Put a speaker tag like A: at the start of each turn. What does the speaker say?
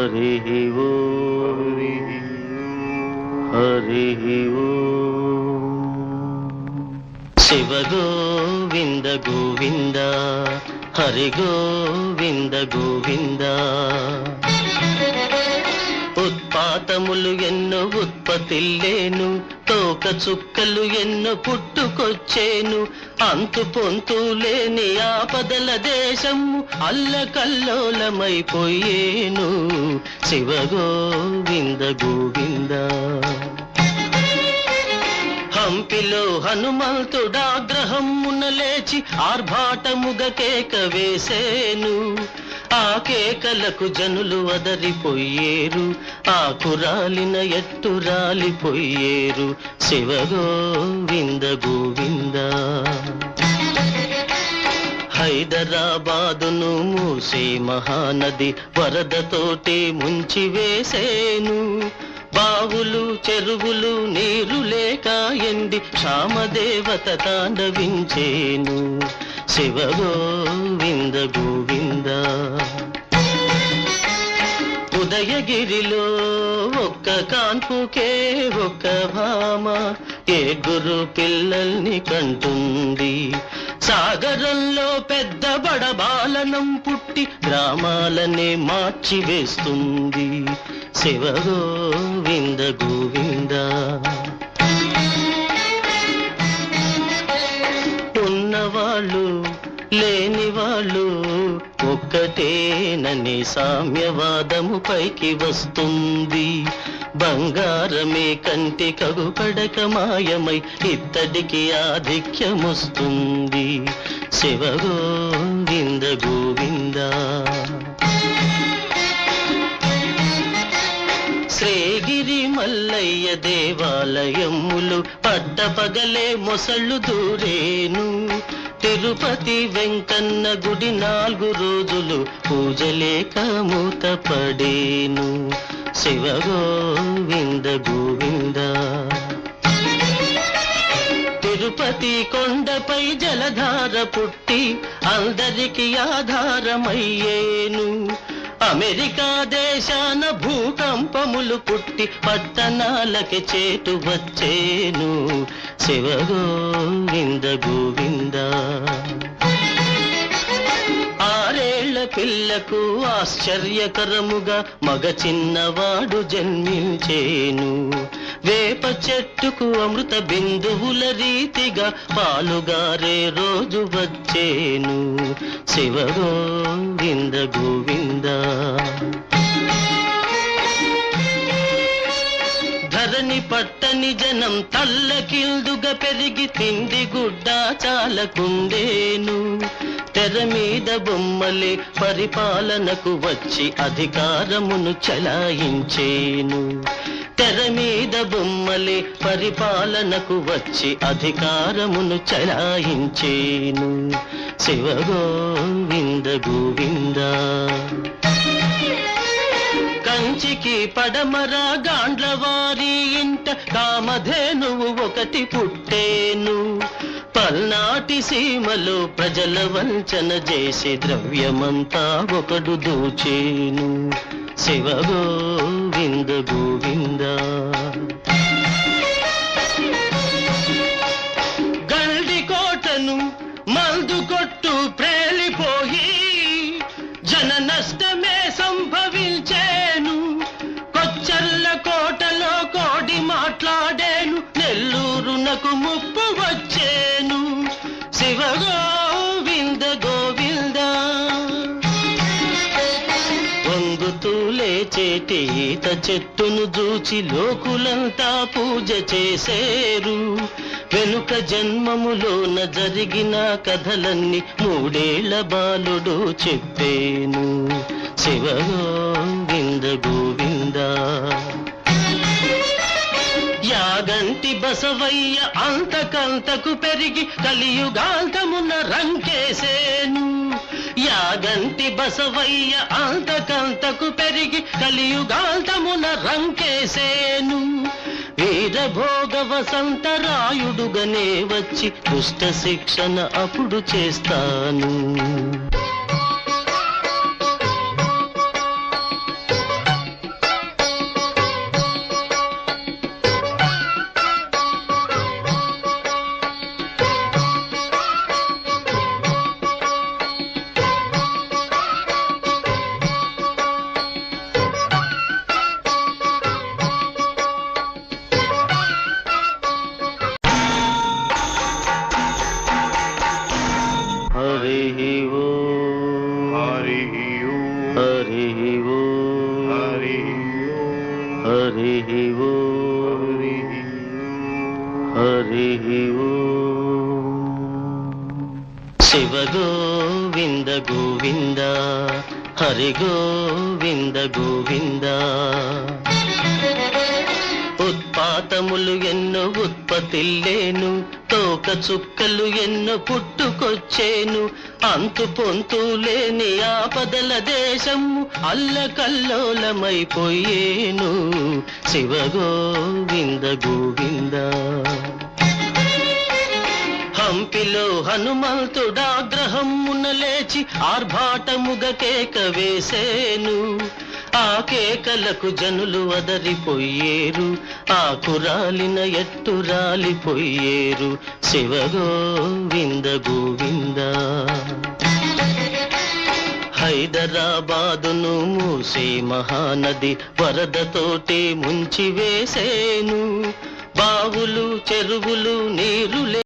A: हरिः वो हरिः वो शिवगोविन्द गोविन्द हरिगोविन्द गोविन्द ఉత్పాతములు ఎన్నో ఉత్పత్తిల్లేను తోక చుక్కలు ఎన్నో పుట్టుకొచ్చేను. అంతు పొంతు లేని ఆపదల దేశము అల్లకల్లోలమైపోయేను. శివ గోవింద గోవింద. హంపిలో హనుమంతుడాగ్రహమున లేచి ఆర్భాటముగ కేక వేసేను. ఆ కేకలకు జనులు వదరిపోయేరు ఆ కురాలిన ఎట్టు రాలిపోయేరు. శివ గోవింద గోవింద. హైదరాబాదును మూసే మహానది వరదతోటి ముంచి వేసేను. బావులు చెరువులు నీరు లేక ఎండి క్షామదేవత తాండవించేను. శివ గోవింద గోవింద. ఉదయగిరిలో ఒక్క కాన్పుకే ఒక్క భామ ఏ గురు పిల్లల్ని కంటుంది. సాగరంలో పెద్ద బడబాలనం పుట్టి గ్రామాలనే మార్చివేస్తుంది. వేస్తుంది గో ఒక్కటేనని సామ్యవాదము పైకి వస్తుంది. బంగారమే కంటి కగుపడక మాయమై ఇత్తడికి ఆధిక్యమొస్తుంది. శివ గోవింద గోవింద. శ్రీగిరి మల్లయ్య దేవాలయములు పట్టపగలే మొసళ్ళు దూరేను. తిరుపతి వెంకన్న గుడి నాలుగు రోజులు పూజలేక మూతపడేను. శివ గోవింద గోవింద. తిరుపతి కొండపై జలధార పుట్టి అందరికి ఆధారమయ్యేను. అమెరికా దేశాన భూకంపములు పుట్టి పట్టణాలకి చేటు వచ్చేను. శివగోవింద గోవింద గోవింద. ఆరేళ్ళ పిల్లకు ఆశ్చర్యకరముగా మగ చిన్నవాడు జన్మించేను. వేప చెట్టుకు అమృత బిందువుల రీతిగా పాలుగారే రోజు వచ్చేను. శివగోవింద గోవిందా. పట్టని జనం తల్లకిల్దుగా పెరిగి తిండి గుడ్డ చాలకుందేను తెర మీద బొమ్మలే పరిపాలనకు వచ్చి అధికారమును చలాయించేను. తెర మీద బొమ్మలే పరిపాలనకు వచ్చి అధికారమును చలాయించేను. శివ గోవింద గోవింద. కంచికి పడమరా గాండ్లవా కామధేనువు ఒకటి పుట్టేను. పల్నాటి సీమలో ప్రజల వంచన చేసి ద్రవ్యమంతా ఒకడు దోచేను. శివ గోవింద గోవింద. నాకు ముప్పు వచ్చేను. శివ గోవింద గోవింద. వంగుతూ లేచేటి ఈత చెట్టును చూచి లోకులంతా పూజ చేసేరు. వెనుక జన్మములోన జరిగిన కథలన్నీ మూడేళ్ళ బాలుడు చెప్పేను. శివ గోవింద. బసవయ్య అంతకంతకు పెరిగి కలియుగాంతమున రంకేసేను యాగంటి బసవయ్య అంతకంతకు పెరిగి కలియుగాంతమున రంకేసేను వీరభోగ వసంతరాయుడుగనే వచ్చి దుష్ట శిక్షణ అప్పుడు చేస్తాను. हरिः ओ हरिः ओ शिवगोविन्द गोविन्द हरिगोविन्द गोविन्द ఉత్పాతములు ఎన్నో ఉత్పత్తిల్లేను తోక చుక్కలు ఎన్నో పుట్టుకొచ్చేను. అంతు పొంతు లేని ఆపదల దేశము అల్లకల్లోలమైపోయేను. శివ గోవింద గోవింద. హంపిలో హనుమంతుడాగ్రహమున లేచి ఆర్భాటముగ కేక వేసేను. ఆ కేకలకు జనులు అదరిపోయేరు ఆ కురాలిన ఎట్టు రాలిపోయేరు. శివ గోవింద గోవింద. హైదరాబాదును మూసే మహానది వరదతోటి ముంచి వేసేను బావులు చెరువులు నీరులే